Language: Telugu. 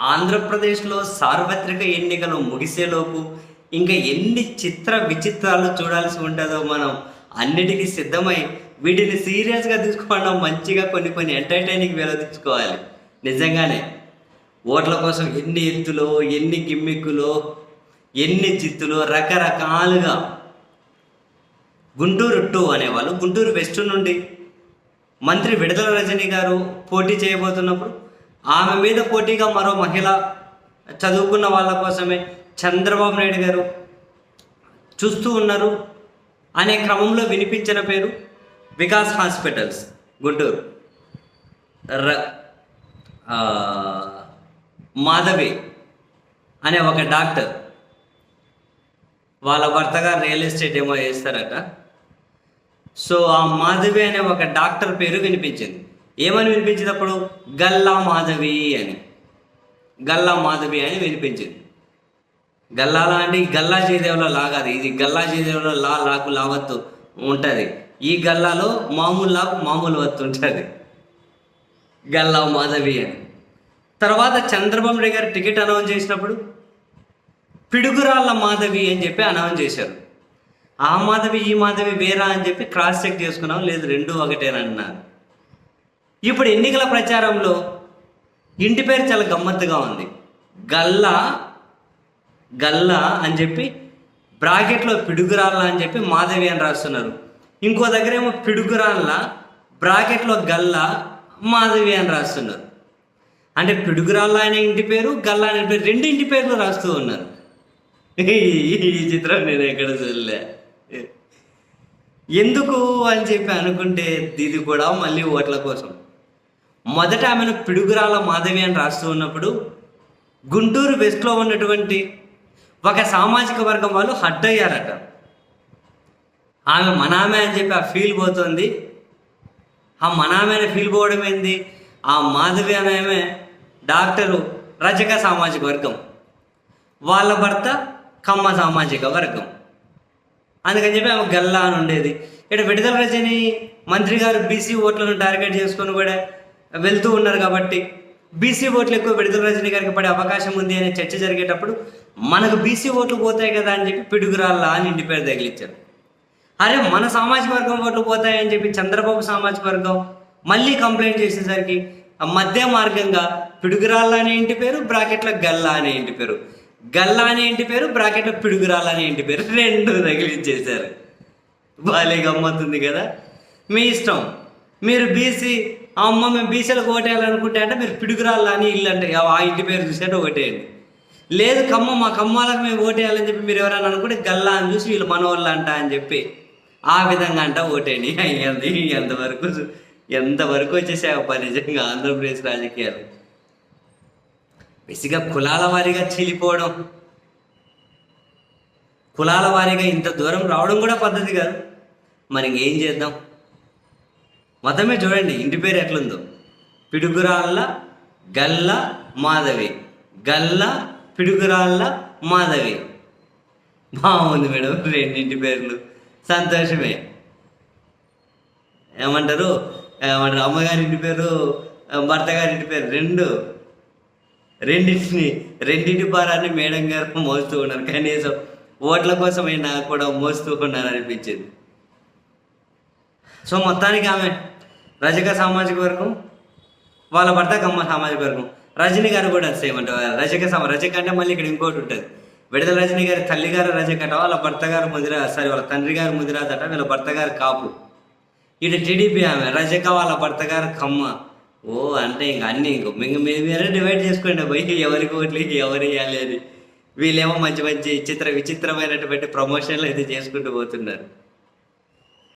ఆంధ్రప్రదేశ్లో సార్వత్రిక ఎన్నికలు ముగిసేలోపు ఇంకా ఎన్ని చిత్ర విచిత్రాలు చూడాల్సి ఉంటుందో మనం అన్నిటికీ సిద్ధమై వీటిని సీరియస్గా తీసుకోవడం మంచిగా కొన్ని కొన్ని ఎంటర్టైనింగ్ వేలో తీసుకోవాలి. నిజంగానే ఓట్ల కోసం ఎన్ని ఎత్తులో ఎన్ని గిమ్మిక్కులో ఎన్ని చిత్తులో రకరకాలుగా గుంటూరు టూ అనేవాళ్ళు గుంటూరు వెస్ట్ నుండి మంత్రి విడుదల రజని గారు పోటీ చేయబోతున్నప్పుడు ఆమె మీద పోటీగా మరో మహిళ చదువుకున్న వాళ్ళ కోసమే చంద్రబాబు నాయుడు గారు చూస్తూ ఉన్నారు. అనే క్రమంలో వినిపించిన పేరు వికాస్ హాస్పిటల్స్ గుంటూరు. ర మాధవి అనే ఒక డాక్టర్ వాళ్ళ భర్తగా రియల్ ఎస్టేట్ ఏమో చేస్తారట. సో ఆ మాధవి అనే ఒక డాక్టర్ పేరు వినిపించింది. ఏమని వినిపించినప్పుడు గల్లా మాధవి అని. గల్లా మాధవి అని వినిపించింది. గల్లాల అంటే ఈ గల్లా జయదేవులో లా కాదు. ఇది గల్లా జయదేవులో లా లాకు లావత్తు ఉంటుంది. ఈ గల్లాలో మామూలు లాకు మామూలు వత్తు ఉంటుంది. గల్లా మాధవి అని. తర్వాత చంద్రబాబు నాయుడు గారు టికెట్ అనౌన్స్ చేసినప్పుడు పిడుగురాళ్ళ మాధవి అని చెప్పి అనౌన్స్ చేశారు. ఆ మాధవి ఈ మాధవి వేరా అని చెప్పి క్రాస్ చెక్ చేసుకున్నాం. లేదు రెండు ఒకటేనన్నారు. ఇప్పుడు ఎన్నికల ప్రచారంలో ఇంటి పేరు చాలా గమ్మత్తుగా ఉంది. గల్లా గల్లా అని చెప్పి బ్రాకెట్లో పిడుగురాళ్ళ అని చెప్పి మాధవి అని రాస్తున్నారు. ఇంకో దగ్గర ఏమో పిడుగురాళ్ళ బ్రాకెట్లో గల్లా మాధవి అని రాస్తున్నారు. అంటే పిడుగురాళ్ళ అనే ఇంటి పేరు గల్లా అనే పేరు రెండు ఇంటి పేర్లు రాస్తూ ఉన్నారు. ఈ చిత్రం నేను ఎక్కడ చూడలే. ఎందుకు అని చెప్పి అనుకుంటే ఇది కూడా మళ్ళీ ఓట్ల కోసం. మొదట ఆమెను పిడుగురాల మాధవి అని రాస్తూ ఉన్నప్పుడు గుంటూరు వెస్ట్లో ఉన్నటువంటి ఒక సామాజిక వర్గం వాళ్ళు హడ్ అయ్యారట. ఆమె మనామె అని చెప్పి ఆ ఫీల్ పోతుంది. ఆ మనామె అని ఫీల్ పోవడం ఏంది? ఆ మాధవి అనే ఆమె డాక్టరు రజక సామాజిక వర్గం. వాళ్ళ భర్త కమ్మ సామాజిక వర్గం. అందుకని చెప్పి ఆమె గల్లా అని ఉండేది. ఇక్కడ విడుదల రజని మంత్రి గారు బీసీ ఓట్లను టార్గెట్ చేసుకొని కూడా వెళ్తూ ఉన్నారు కాబట్టి బీసీ ఓట్లు ఎక్కువ విడుదల రజనీ గారికి పడే అవకాశం ఉంది అనే చర్చ జరిగేటప్పుడు మనకు బీసీ ఓట్లు పోతాయి కదా అని చెప్పి పిడుగురాళ్ళ అని ఇంటి పేరు తగిలిచ్చారు. అరే మన సామాజిక వర్గం ఓట్లు పోతాయని చెప్పి చంద్రబాబు సామాజిక వర్గం మళ్ళీ కంప్లైంట్ చేసేసరికి మధ్య మార్గంగా పిడుగురాళ్ళ అనే ఇంటి పేరు బ్రాకెట్లో గల్లా అనే ఇంటి పేరు. గల్లా అనే ఇంటి పేరు బ్రాకెట్లో పిడుగురాళ్ళ అనే ఇంటి పేరు రెండు తగిలించేశారు బాలే గమ్మతుంది కదా. మీ ఇష్టం. మీరు బీసీ అమ్మ మేము బీసీలకు ఓటేయాలనుకుంటే అంటే మీరు పిడుగురాళ్ళ అని ఇల్లు అంటే ఆ ఇంటి పేరు చూసేట ఓటేయండి. లేదు కమ్మ మా కమ్మాలకు మేము ఓటేయాలని చెప్పి మీరు ఎవరైనా అనుకుంటే గల్లా అని చూసి వీళ్ళు మనవాళ్ళు అంట అని చెప్పి ఆ విధంగా అంట ఓటేయండి. అయ్యింది ఎంతవరకు ఎంతవరకు వచ్చేసాయప్ప నిజంగా ఆంధ్రప్రదేశ్ రాజకీయాలు. బేసిక్గా కులాల వారీగా చీలిపోవడం. కులాల వారీగా ఇంత దూరం రావడం కూడా పద్ధతి కాదు. మరి ఇంకేం చేద్దాం? మొత్తమే చూడండి ఇంటి పేరు ఎట్లుందో. పిడుగురాళ్ళ గల్ల మాధవి. గల్ల పిడుగురాళ్ళ మాధవి. బాగుంది మేడం రెండింటి పేర్లు. సంతోషమే. ఏమంటారు? ఏమంటారు? అమ్మగారి ఇంటి పేరు భర్త గారి ఇంటి పేరు రెండు. రెండింటిని రెండింటి భారాన్ని మేడం గారు మోస్తూ ఉన్నారు. కనీసం ఓట్ల కోసమైనా కూడా మోస్తూ ఉన్నారు అనిపించింది సో మొత్తానికి ఆమె రజక సామాజిక వర్గం వాళ్ళ భర్త కమ్మ సామాజిక వర్గం. రజనీ గారు కూడా సేమ్ అంటే. రజక సమ రజక అంటే మళ్ళీ ఇక్కడ ఇంకోటి ఉంటుంది. విడుదల రజనీ గారి తల్లి గారు రజక వాళ్ళ భర్త గారు ముదిరా సారీ వాళ్ళ తండ్రి గారు ముదిరాజ్ వీళ్ళ భర్త గారు కాపు. ఇటు టీడీపీ ఆమె రజక వాళ్ళ భర్త గారు కమ్మ. ఓ అంటే ఇంక అన్ని ఇంక ఇంక మీరు మీరే డివైడ్ చేసుకోండి పోయి ఎవరికి ఓట్లు ఎవరు వేయాలి అని. వీళ్ళేమో మంచి మంచి చిత్ర విచిత్రమైనటువంటి ప్రమోషన్లు అయితే చేసుకుంటూ పోతున్నారు.